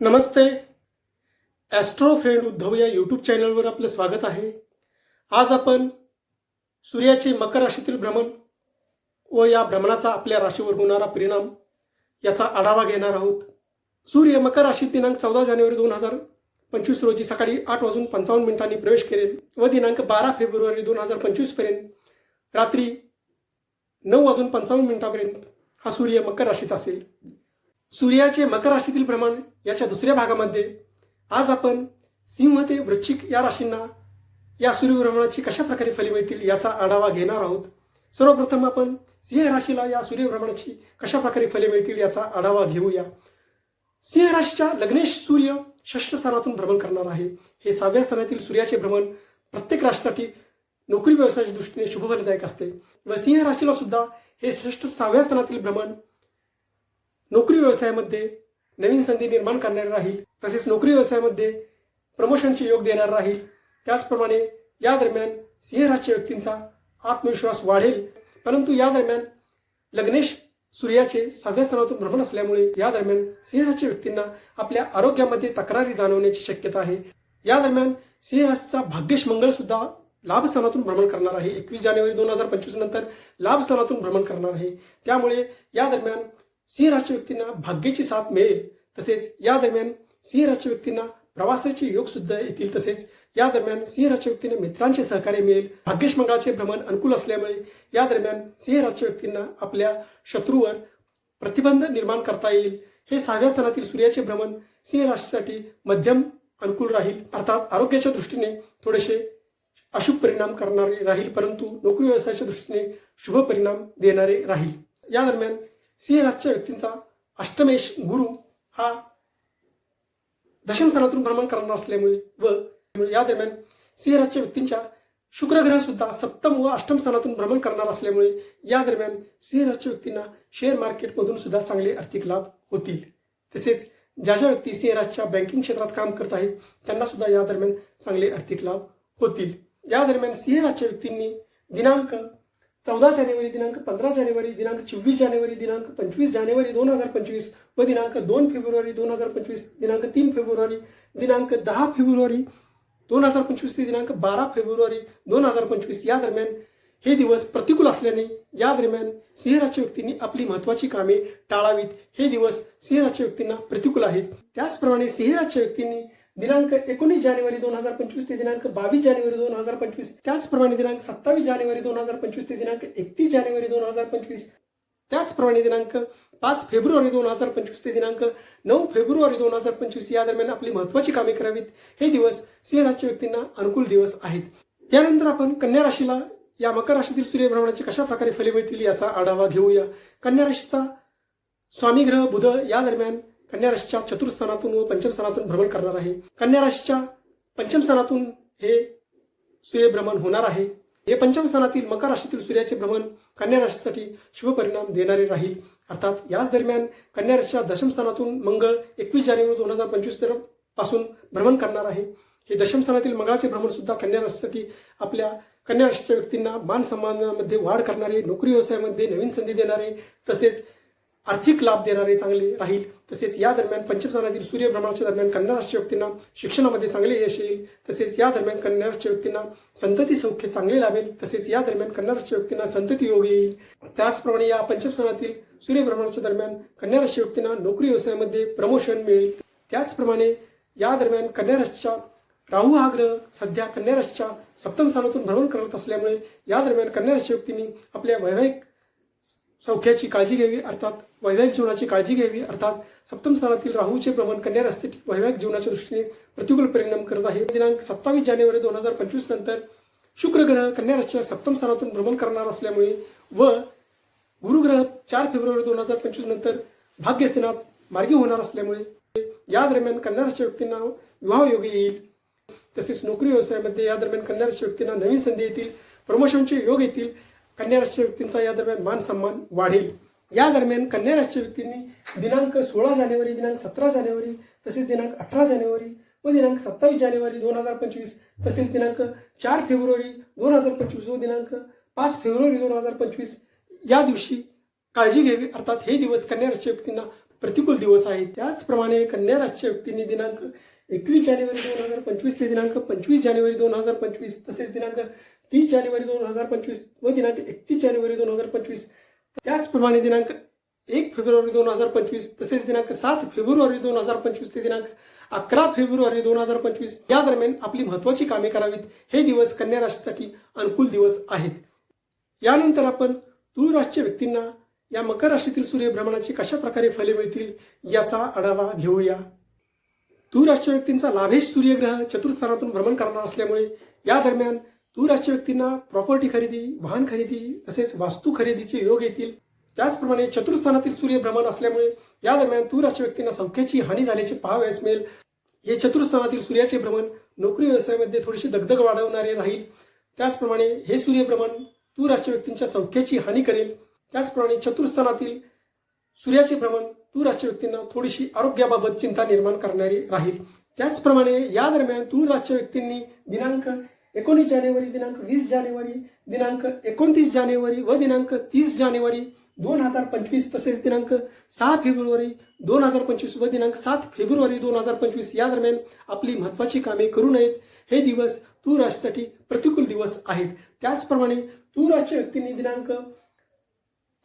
नमस्ते. Austro friend Uddhav या YouTube चॅनलवर आपलं स्वागत आहे. आज आपण सूर्याचे मकर राशीतील भ्रमण व या भ्रमणाचा आपल्या राशीवर होणारा परिणाम याचा आढावा घेणार आहोत. सूर्य मकर राशीत दिनांक चौदा जानेवारी दोन हजार पंचवीस रोजी सकाळी आठ वाजून पंचावन्न मिनिटांनी प्रवेश करेल व दिनांक बारा फेब्रुवारी दोन हजार पंचवीसपर्यंत रात्री नऊ वाजून पंचावन्न मिनिटापर्यंत हा सूर्य मकर राशीत असेल. सूर्याचे मकर राशीतील भ्रमण याच्या दुसऱ्या भागामध्ये. आज आपण सिंह ते वृश्चिक या राशींना या सूर्यभ्रमणाची कशा प्रकारे फले मिळतील याचा आढावा घेणार आहोत. सर्वप्रथम आपण सिंह राशीला या सूर्यभ्रमणाची कशा प्रकारे फले मिळतील याचा आढावा घेऊया. सिंह राशीच्या लग्नेश सूर्य षष्ठ स्थानातून भ्रमण करणार आहे. हे सहाव्या स्थानातील सूर्याचे भ्रमण प्रत्येक राशीसाठी नोकरी व्यवसायाच्या दृष्टीने शुभफलदायक असते. व सिंह राशीला सुद्धा हे श्रेष्ठ सहाव्या स्थानातील भ्रमण नोकरी व्यवसायामध्ये नवीन संधी निर्माण करणारे राहील तसेच नोकरी व्यवसायामध्ये प्रमोशनचे योग देणार राहील. त्याचप्रमाणे या दरम्यान सिंह व्यक्तींचा आत्मविश्वास वाढेल. परंतु या दरम्यान लग्नेश सूर्याचे सहाव्या स्थानातून भ्रमण असल्यामुळे या दरम्यान सिंह व्यक्तींना आपल्या आरोग्यामध्ये तक्रारी जाणवण्याची शक्यता आहे. या दरम्यान सिंह राशीचा भाग्येश मंगळ सुद्धा लाभस्थानातून भ्रमण करणार आहे. एकवीस जानेवारी दोन हजार पंचवीस नंतर लाभ स्थानातून भ्रमण करणार आहे. त्यामुळे या दरम्यान सिंह राशी व्यक्तींना भाग्याची साथ मिळेल तसेच या दरम्यान सिंह राशी व्यक्तींना प्रवासाचे योग सुद्धा येतील तसेच या दरम्यान सिंह राशी व्यक्तींना मित्रांचे सहकार्य मिळेल. भाग्येश मंगळाचे भ्रमण अनुकूल असल्यामुळे या दरम्यान सिंह राशी व्यक्तींना आपल्या शत्रूवर प्रतिबंध निर्माण करता येईल. हे सहाव्या स्थानातील सूर्याचे भ्रमण सिंह राशीसाठी मध्यम अनुकूल राहील. अर्थात आरोग्याच्या दृष्टीने थोडेसे अशुभ परिणाम करणारे राहील परंतु नोकरी व्यवसायाच्या दृष्टीने शुभ परिणाम देणारे राहील. या दरम्यान सिंहराजच्या व्यक्तींचा अष्टमेश गुरु हा दशमस्थानातून भ्रमण करणार असल्यामुळे व या दरम्यान सिंहराजच्या व्यक्तींच्या शुक्रग्रह सुद्धा सप्तम व अष्टम स्थानातून भ्रमण करणार असल्यामुळे या दरम्यान सिंहराजच्या व्यक्तींना शेअर मार्केटमधून सुद्धा चांगले आर्थिक लाभ होतील. तसेच ज्या ज्या व्यक्ती सिंहराजच्या बँकिंग क्षेत्रात काम करत आहेत त्यांना सुद्धा या दरम्यान चांगले आर्थिक लाभ होतील. या दरम्यान सिंहराजच्या व्यक्तींनी दिनांक चौदा जानेवारी दिनांक पंधरा जानेवारी दिनांक चोवीस जानेवारी दिनांक पंचवीस जानेवारी दोन हजार पंचवीस व दिनांक दोन फेब्रुवारी दोन हजार पंचवीस दिनांक तीन फेब्रुवारी दिनांक दहा फेब्रुवारी दोन हजार पंचवीस ते दिनांक बारा फेब्रुवारी दोन हजार पंचवीस या दरम्यान हे दिवस प्रतिकूल असल्याने या दरम्यान सिंहराच्या व्यक्तींनी आपली महत्वाची कामे टाळावीत. हे दिवस सिंहराच्या व्यक्तींना प्रतिकूल आहेत. त्याचप्रमाणे सिंहराच्या व्यक्तींनी दिनांक एकोणीस जानेवारी दोन हजार पंचवीस ते दिनांक बावीस जानेवारी दोन हजार पंचवीस. त्याचप्रमाणे दिनांक सत्तावीस जानेवारी दोन हजार पंचवीस ते दिनांक एकतीस जानेवारी दोन हजार पंचवीस. त्याचप्रमाणे दिनांक पाच फेब्रुवारी दोन हजार पंचवीस ते दिनांक नऊ फेब्रुवारी दोन हजार पंचवीस. या दरम्यान आपली महत्वाची कामे करावीत. हे दिवस सिंह व्यक्तींना अनुकूल दिवस आहेत. त्यानंतर आपण कन्या राशीला या मकर राशीतील सूर्यभ्रमणाचे कशा प्रकारे फले मिळतील याचा आढावा घेऊया. कन्या राशीचा स्वामी ग्रह बुध या दरम्यान कन्या राशीच्या चतुर्थानातून व पंचम स्थानातून भ्रमण करणार आहे. कन्या राशीच्या पंचम स्थानातून हे सूर्यभ्रमण होणार आहे. हे पंचम स्थानातील मकर राशीतील सूर्याचे भ्रमण कन्या राशीसाठी शुभ परिणाम देणारे राहील. अर्थात याच दरम्यान कन्या राशीच्या दशम स्थानातून मंगळ एकवीस जानेवारी दोन हजार पंचवीसपासून भ्रमण करणार आहे. हे दशम स्थानातील मंगळाचे भ्रमण सुद्धा कन्या राशीसाठी आपल्या कन्या राशीच्या व्यक्तींना मान सन्मानामध्ये वाढ करणारे नोकरी व्यवसायामध्ये नवीन संधी देणारे तसेच आर्थिक लाभ देणारे चांगले राहील. तसेच या दरम्यान पंचमस्थानातील सूर्यभ्रमणाच्या दरम्यान कन्या राशीच्या व्यक्तींना शिक्षणामध्ये चांगले यश येईल. तसेच या दरम्यान कन्या राशीच्या व्यक्तींना संतती सौख्य चांगले लाभेल. तसेच या दरम्यान कन्या राशीच्या व्यक्तींना संतती योग येईल. त्याचप्रमाणे या पंचमस्थानातील सूर्यभ्रमणाच्या दरम्यान कन्या राशी व्यक्तींना नोकरी व्यवसायामध्ये प्रमोशन मिळेल. त्याचप्रमाणे या दरम्यान कन्या राशीच्या राहू हा ग्रह सध्या कन्या राशीच्या सप्तम स्थानातून भ्रमण करत असल्यामुळे या दरम्यान कन्या राशी व्यक्तींनी आपल्या वैवाहिक सौख्याची काळजी घ्यावी. अर्थात वैवाहिक जीवनाची काळजी घ्यावी. अर्थात सप्तम स्थानातील राहूचे भ्रमण कन्या राशीसाठी वैवाहिक जीवनाच्या दृष्टीने प्रतिकूल परिणाम करत आहे. दिनांक सत्तावीस जानेवारी दोन हजार पंचवीस नंतर शुक्र ग्रह कन्या राशीच्या सप्तम स्थानातून भ्रमण करणार असल्यामुळे व गुरुग्रह चार फेब्रुवारी दोन हजार पंचवीस नंतर भाग्यस्थानात मार्गी होणार असल्यामुळे या दरम्यान कन्या राशीच्या व्यक्तींना विवाह योग येईल. तसेच नोकरी व्यवसायामध्ये या दरम्यान कन्या राशीच्या व्यक्तींना नवीन संधी येतील. प्रमोशनचे योग येतील. कन्या राशीच्या व्यक्तींचा या दरम्यान मान सन्मान वाढेल. या दरम्यान कन्या राशीच्या व्यक्तींनी दिनांक सोळा जानेवारी दिनांक सतरा जानेवारी तसेच दिनांक अठरा जानेवारी व दिनांक सत्तावीस जानेवारी दोन हजार पंचवीस तसेच दिनांक चार फेब्रुवारी दोन हजार पंचवीस व दिनांक पाच फेब्रुवारी दोन हजार पंचवीस या दिवशी काळजी घ्यावी. अर्थात हे दिवस कन्या राशीच्या व्यक्तींना प्रतिकूल दिवस आहे. त्याचप्रमाणे कन्या राशीच्या व्यक्तींनी दिनांक एकवीस जानेवारी दोन हजार पंचवीस ते दिनांक पंचवीस जानेवारी दोन हजार पंचवीस तसेच दिनांक तीस जानेवारी दोन हजार पंचवीस व दिनांक एकतीस जानेवारी दोन हजार पंचवीस त्याचप्रमाणे दिनांक एक फेब्रुवारी दोन हजार पंचवीस तसेच दिनांक सात फेब्रुवारी दोन हजार पंचवीस ते दिनांक अकरा फेब्रुवारी दोन हजार पंचवीस या दरम्यान आपली महत्वाची कामे करावीत. हे दिवस कन्या राशीसाठी अनुकूल दिवस आहेत. यानंतर आपण तुळ राशीच्या व्यक्तींना या मकर राशीतील सूर्यभ्रमणाची कशा प्रकारे फले मिळतील याचा आढावा घेऊया. तुळ राशीच्या व्यक्तींचा लाभेश सूर्यग्रह चतुर्थानातून भ्रमण करणार असल्यामुळे या दरम्यान दूरराष्ट्रीय व्यक्तींना प्रॉपर्टी खरेदी वाहन खरेदी तसेच वास्तू खरेदीचे योग येतील. त्याचप्रमाणे चतुर्थानातील सूर्यभ्रमण असल्यामुळे या दरम्यान दूरराष्ट्रीय व्यक्तींना संख्येची हानी झाल्याचे पाहावयास मिळेल. हे चतुर्थानातील सूर्याचे भ्रमण नोकरी व्यवसायामध्ये थोडीशी दगदग वाढवणारे राहील. त्याचप्रमाणे हे सूर्यभ्रमण दूरराष्ट्रीय व्यक्तींच्या संख्येची हानी करेल. त्याचप्रमाणे चतुर्थानातील सूर्याचे भ्रमण दूरराष्ट्रीय व्यक्तींना थोडीशी आरोग्याबाबत चिंता निर्माण करणारी राहील. त्याचप्रमाणे या दरम्यान दूरराष्ट्रीय व्यक्तींनी दिनांक एकोणीस जानेवारी दिनांक वीस जानेवारी दिनांक एकोणतीस जानेवारी व दिनांक तीस जानेवारी दोन हजार पंचवीस तसेच दिनांक सहा फेब्रुवारी दोन हजार पंचवीस व दिनांक सात फेब्रुवारी दोन हजार पंचवीस या दरम्यान आपली महत्वाची कामे करू नयेत. हे दिवस तूर राशीसाठी प्रतिकूल दिवस आहेत. त्याचप्रमाणे तूर राशीच्या व्यक्तींनी दिनांक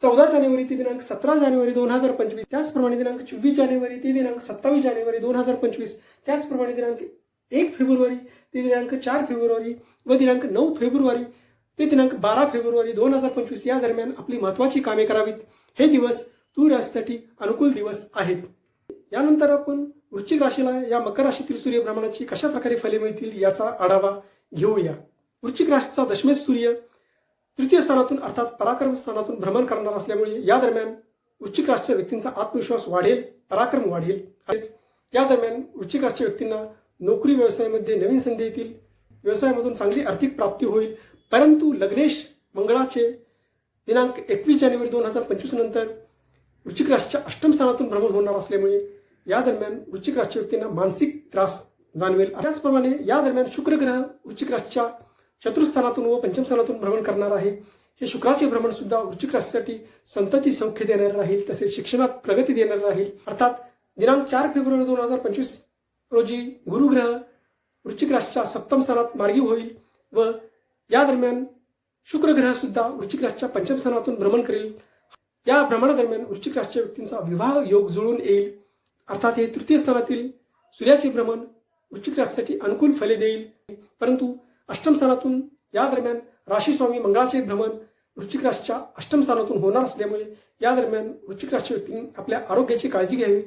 चौदा जानेवारी ते दिनांक सतरा जानेवारी दोन हजार पंचवीस त्याचप्रमाणे दिनांक चोवीस जानेवारी ते दिनांक सत्तावीस जानेवारी दोन हजार पंचवीस त्याचप्रमाणे दिनांक एक फेब्रुवारी ते दिनांक चार फेब्रुवारी व दिनांक नऊ फेब्रुवारी ते दिनांक बारा फेब्रुवारी दोन हजार पंचवीस या दरम्यान आपली महत्वाची कामे करावीत. हे दिवस तूर राशीसाठी अनुकूल दिवस आहेत. यानंतर आपण वृश्चिक राशीला या मकर राशीतील सूर्यभ्रमणाची कशा प्रकारे फले मिळतील याचा आढावा घेऊया. वृश्चिक राशीचा दशमेश सूर्य तृतीय स्थानातून अर्थात पराक्रम स्थानातून भ्रमण करणार असल्यामुळे या दरम्यान वृश्चिक राशीच्या व्यक्तींचा आत्मविश्वास वाढेल पराक्रम वाढेल. या दरम्यान वृश्चिक राशीच्या व्यक्तींना नोकरी व्यवसायामध्ये नवीन संधी येतील व्यवसायामधून चांगली आर्थिक प्राप्ती होईल. परंतु लग्नेश मंगळाचे दिनांक एकवीस जानेवारी दोन हजार पंचवीस नंतर वृश्चिक राशीच्या अष्टम स्थानातून भ्रमण होणार असल्यामुळे या दरम्यान वृश्चिक राशीच्या व्यक्तींना मानसिक त्रास जाणवेल. त्याचप्रमाणे या दरम्यान शुक्र ग्रह वृश्चिक राशीच्या चतुर्थानातून व पंचम स्थानातून भ्रमण करणार आहे. हे शुक्राचे भ्रमण सुद्धा वृश्चिक राशीसाठी संतती सौख्य देणार राहील तसेच शिक्षणात प्रगती देणार राहील. अर्थात दिनांक चार फेब्रुवारी दोन हजार पंचवीस रोजी गुरुग्रह वृश्चिक राशीच्या सप्तम स्थानात मार्गी होईल व या दरम्यान शुक्रग्रह सुद्धा वृश्चिक राशीच्या पंचम स्थानातून भ्रमण करेल. या भ्रमणादरम्यान वृश्चिक राशीच्या व्यक्तींचा विवाह योग जुळून येईल. अर्थात हे तृतीय स्थानातील सूर्याचे भ्रमण वृश्चिक राशीसाठी अनुकूल फले देईल. परंतु अष्टम स्थानातून या दरम्यान राशी स्वामी मंगळाचे भ्रमण वृश्चिक राशीच्या अष्टम स्थानातून होणार असल्यामुळे या दरम्यान वृश्चिक राशीच्या व्यक्तींनी आपल्या आरोग्याची काळजी घ्यावी.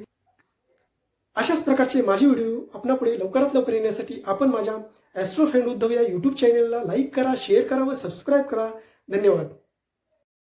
अशाच प्रकारचे माझे व्हिडिओ आपणापुढे लवकरात लवकर येण्यासाठी आपण माझ्या ॲस्ट्रो फ्रेंड उद्धव या यूट्यूब चॅनलला लाईक करा शेअर करा व सबस्क्राईब करा. धन्यवाद.